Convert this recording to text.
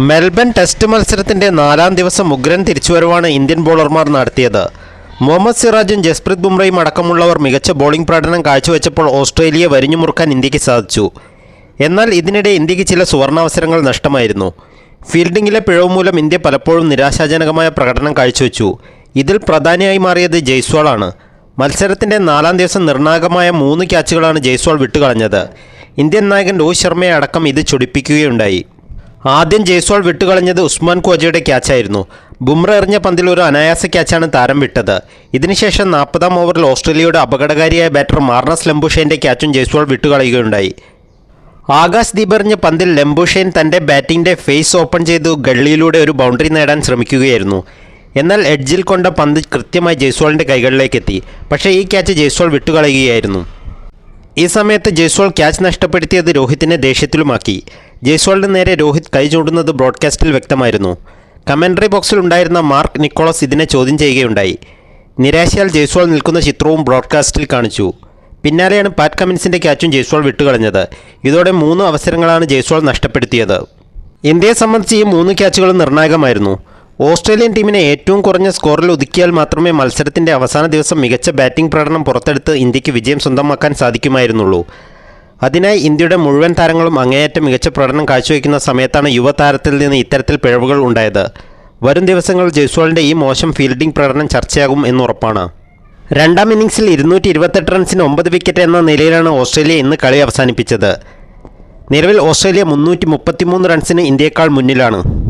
Melbourne test മത്സരത്തിന്റെ നാലാം ദിവസം ഉഗ്രൻ തിരിച്ചുവരവാണ് ഇന്ത്യൻ ബോളർമാർ നടത്തിയത്. മുഹമ്മദ് സിറാജും ജസ്പ്രീത് ബുംറയും അടക്കമുള്ളവർ മികച്ച ബോളിംഗ് പ്രകടനം കാഴ്ചവെച്ചപ്പോൾ ഓസ്ട്രേലിയയെ വരിഞ്ഞുമുറുക്കാൻ ഇന്ത്യയ്ക്ക് സാധിച്ചു. എന്നാൽ ഇതിനിടെ ഇന്ത്യയ്ക്ക് ചില സുവർണാവസരങ്ങൾ നഷ്ടമായിരുന്നു. ഫീൽഡിംഗിലെ പിഴവ് മൂലം ഇന്ത്യ പലപ്പോഴും നിരാശാജനകമായ പ്രകടനം കാഴ്ചവെച്ചു. ഇതിൽ പ്രധാനിയായി മാറിയത് ജയ്സ്വാളാണ് മത്സരത്തിന്റെ നാലാം ദിവസം നിർണായകമായ മൂന്ന് ക്യാച്ചുകളാണ് ജയ്സ്വാൾ വിട്ടുകളഞ്ഞത്. ഇന്ത്യൻ നായകൻ രോഹിത് ശർമ്മയെ അടക്കം ഇത് ചൊടിപ്പിക്കുകയുണ്ടായി. ആദ്യം ജയ്സ്വാൾ വിട്ടുകളഞ്ഞത് ഉസ്മാൻ കോജയുടെ ക്യാച്ചായിരുന്നു. ബുംറ എറിഞ്ഞ പന്തിൽ ഒരു അനായാസ ക്യാച്ചാണ് താരം വിട്ടത്. ഇതിനുശേഷം നാൽപ്പതാം ഓവറിൽ ഓസ്ട്രേലിയയുടെ അപകടകാരിയായ ബാറ്റർ മാർണസ് ലംബുഷേന്റെ ക്യാച്ചും ജയ്സ്വാൾ വിട്ടുകളയുകയുണ്ടായി. ആകാശ് ദീപ് എറിഞ്ഞ പന്തിൽ ലംബുഷേൻ തന്റെ ബാറ്റിംഗിന്റെ ഫേസ് ഓപ്പൺ ചെയ്തു ഗള്ളിയിലൂടെ ഒരു ബൗണ്ടറി നേടാൻ ശ്രമിക്കുകയായിരുന്നു. എന്നാൽ എഡ്ജിൽ കൊണ്ട പന്ത് കൃത്യമായി ജയ്സ്വാളിന്റെ കൈകളിലേക്ക് എത്തി പക്ഷേ ഈ ക്യാച്ച് ജയ്സ്വാൾ വിട്ടുകളയുകയായിരുന്നു. ഈ സമയത്ത് ജയ്സ്വാൾ ക്യാച്ച് നഷ്ടപ്പെടുത്തിയത് രോഹിത്തിനെ ദേഷ്യത്തിലുമാക്കി. ജയ്സ്വാളിന് നേരെ രോഹിത് കൈ ചൂടുന്നത് ബ്രോഡ്കാസ്റ്റിൽ വ്യക്തമായിരുന്നു. കമന്ററി ബോക്സിൽ ഉണ്ടായിരുന്ന മാർക്ക് നിക്കോളസ് ഇതിനെ ചോദ്യം ചെയ്യുകയുണ്ടായി. നിരാശയാൽ ജയ്സ്വാൾ നിൽക്കുന്ന ചിത്രവും ബ്രോഡ്കാസ്റ്റിൽ കാണിച്ചു. പിന്നാലെയാണ് പാറ്റ് കമിൻസിന്റെ ക്യാച്ചും ജയ്സ്വാൾ വിട്ടുകളഞ്ഞത്. ഇതോടെ മൂന്ന് അവസരങ്ങളാണ് ജയ്സ്വാൾ നഷ്ടപ്പെടുത്തിയത്. ഇന്ത്യയെ സംബന്ധിച്ച് ഈ മൂന്ന് ക്യാച്ചുകളും നിർണായകമായിരുന്നു. ഓസ്ട്രേലിയൻ ടീമിനെ ഏറ്റവും കുറഞ്ഞ സ്കോറിൽ ഒതുക്കിയാൽ മാത്രമേ മത്സരത്തിന്റെ അവസാന ദിവസം മികച്ച ബാറ്റിംഗ് പ്രകടനം പുറത്തെടുത്ത് ഇന്ത്യയ്ക്ക് വിജയം സ്വന്തമാക്കാൻ സാധിക്കുമായിരുന്നുള്ളൂ. അതിനായി ഇന്ത്യയുടെ മുഴുവൻ താരങ്ങളും അങ്ങേയറ്റം മികച്ച പ്രകടനം കാഴ്ചവെക്കുന്ന സമയത്താണ് യുവതാരത്തിൽ നിന്ന് ഇത്തരത്തിൽ പിഴവുകൾ ഉണ്ടായത്. വരും ദിവസങ്ങളിൽ ജയ്സ്വാളിന്റെ ഈ മോശം ഫീൽഡിംഗ് പ്രകടനം ചർച്ചയാകും എന്നുറപ്പാണ്. രണ്ടാം ഇന്നിംഗ്സിൽ ഇരുന്നൂറ്റി ഇരുപത്തെട്ട് റൺസിന് ഒമ്പത് വിക്കറ്റ് എന്ന നിലയിലാണ് ഓസ്ട്രേലിയ ഇന്ന് കളി അവസാനിപ്പിച്ചത്. നിലവിൽ ഓസ്ട്രേലിയ മുന്നൂറ്റി മുപ്പത്തിമൂന്ന് റൺസിന് ഇന്ത്യയേക്കാൾ മുന്നിലാണ്.